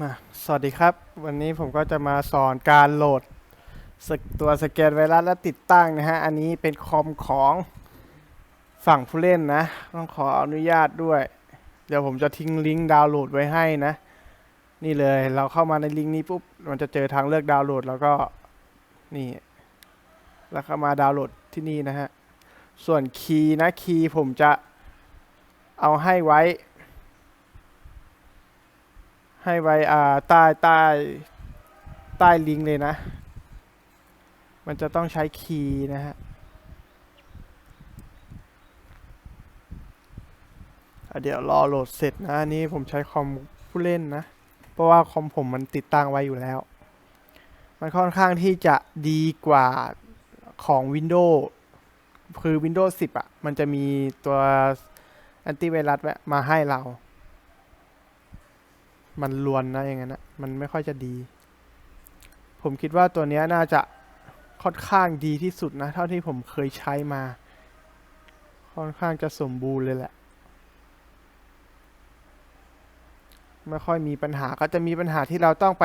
มาสวัสดีครับ วันนี้ผมก็จะมาสอนการโหลดตัวสแกนไวรัสและติดตั้งนะฮะ อันนี้เป็นคอมของฝั่งผู้เล่นนะ ต้องขออนุญาตด้วย เดี๋ยวผมจะทิ้งลิงก์ดาวน์โหลดไว้ให้นะ นี่เลยเราเข้ามาในลิงก์นี้ปุ๊บ มันจะเจอทางเลือกดาวน์โหลด แล้วก็นี่ แล้วเข้ามาดาวน์โหลดที่นี่นะฮะ ส่วนคีย์นะคีย์ผมจะเอาให้ไว้ ให้ไว้อ่าใต้ใต้ใต้ลิงก์เลยนะ มันจะต้องใช้คีย์นะฮะเดี๋ยวรอโหลดเสร็จนะอันนี้ผมใช้คอมผู้เล่นนะ เพราะว่าคอมผมมันติดตั้งไว้อยู่แล้ว มันค่อนข้างที่จะดีกว่าของ Windows คือ Windows 10อะ มันจะมีตัวแอนตี้ไวรัสมาให้เรา มันลวนนะอย่างนั้นนะมันไม่ค่อยจะดี ผมคิดว่าตัวนี้น่าจะค่อนข้างดีที่สุดนะ เท่าที่ผมเคยใช้มา ค่อนข้างจะสมบูรณ์เลยแหละ ไม่ค่อยมีปัญหาก็จะมีปัญหาที่เราต้องไป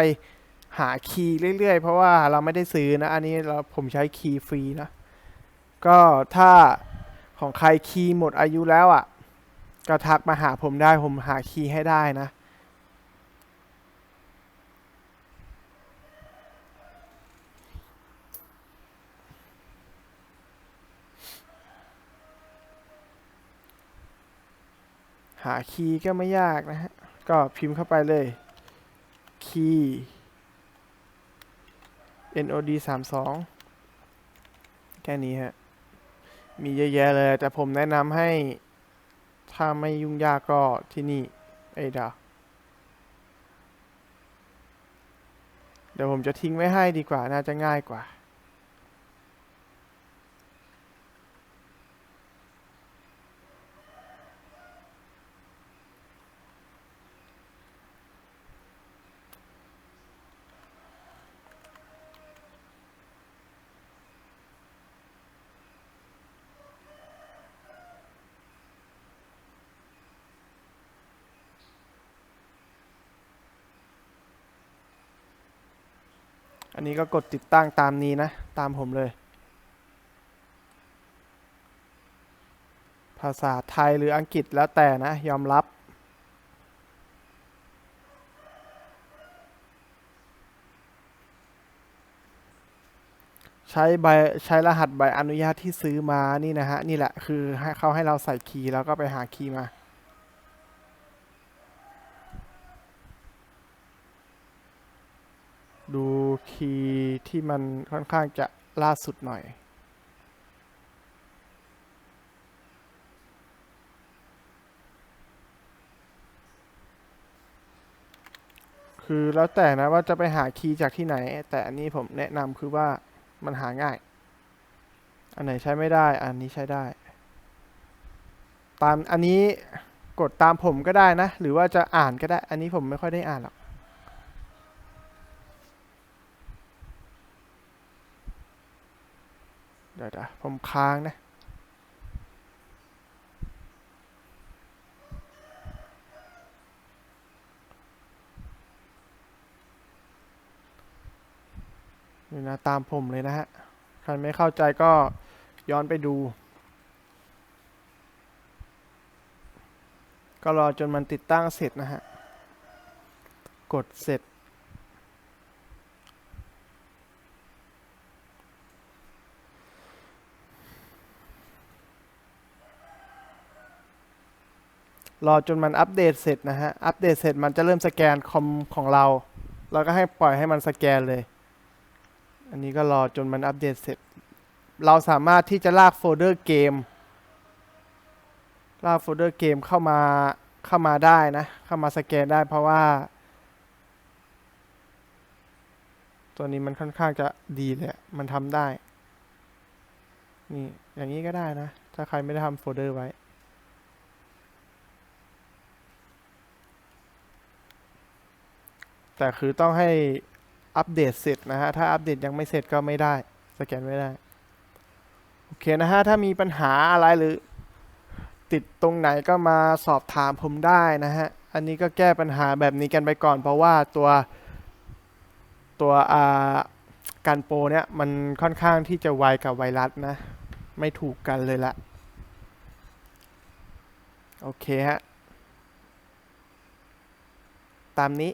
หาคีย์เรื่อยๆ เพราะว่าเราไม่ได้ซื้อนะ อันนี้เราผมใช้คีย์ฟรีนะ ก็ถ้าของใครคีย์หมดอายุแล้วอะ ก็ทักมาหาผมได้ผมหาคีย์ให้ได้นะ หาคีย์ก็ไม่ยากนะฮะ ก็พิมพ์เข้าไปเลยคีย์ NOD 3 2แค่นี้ฮะ มีเยอะแยะเลย แต่ผมแนะนำให้ ถ้าไม่ยุ่งยากก็ที่นี่เอยเดยวเดี๋ยวผมจะทิ้งไว้ให้ดีกว่า น่าจะง่ายกว่า อันนี้ก็กดติดตั้งตามนี้นะ ตามผมเลย ภาษาไทยหรืออังกฤษแล้วแต่นะ ยอมรับ ใช้ใบใช้รหัสใบอนุญาตที่ซื้อมานี่นะฮะ นี่แหละคือให้เขาให้เราใส่คีย์แล้วก็ไปหาคีย์มา ดู คีย์ที่มันค่อนข้างจะล่าสุดหน่อย คือแล้วแต่นะว่าจะไปหาคีย์จากที่ไหน แต่อันนี้ผมแนะนำคือว่ามันหาง่าย อันไหนใช้ไม่ได้อันนี้ใช้ได้ ตามอันนี้กดตามผมก็ได้นะ หรือว่าจะอ่านก็ได้ อันนี้ผมไม่ค่อยได้อ่านหรอก เดี๋ยวนะผมค้างนะนี่นะตามผมเลยนะฮะ ใครไม่เข้าใจก็ย้อนไปดู ก็รอจนมันติดตั้งเสร็จนะฮะ กดเสร็จ รอจนมันอัปเดตเสร็จนะฮะ อัปเดตเสร็จมันจะเริ่มสแกนคอมของเรา เราก็ให้ปล่อยให้มันสแกนเลย อันนี้ก็รอจนมันอัปเดตเสร็จ เราสามารถที่จะลากโฟลเดอร์เกม ลากโฟลเดอร์เกมเข้ามา เข้ามาได้นะ เข้ามาสแกนได้เพราะว่า ตัวนี้มันค่อนข้างจะดีเลย มันทำได้ นี่ อย่างนี้ก็ได้นะ ถ้าใครไม่ได้ทำโฟลเดอร์ไว้ แต่คือต้องให้อัปเดตเสร็จนะฮะ ถ้าอัปเดตยังไม่เสร็จก็ไม่ได้ สแกนไม่ได้ โอเคนะฮะ ถ้ามีปัญหาอะไรหรือ ติดตรงไหนก็มาสอบถามผมได้นะฮะ อันนี้ก็แก้ปัญหาแบบนี้กันไปก่อน เพราะว่าตัวตัวอ่าการโปรเนี่ยมันค่อนข้างที่จะไวกับไวรัสนะ ไม่ถูกกันเลยละ โอเคฮะ ตามนี้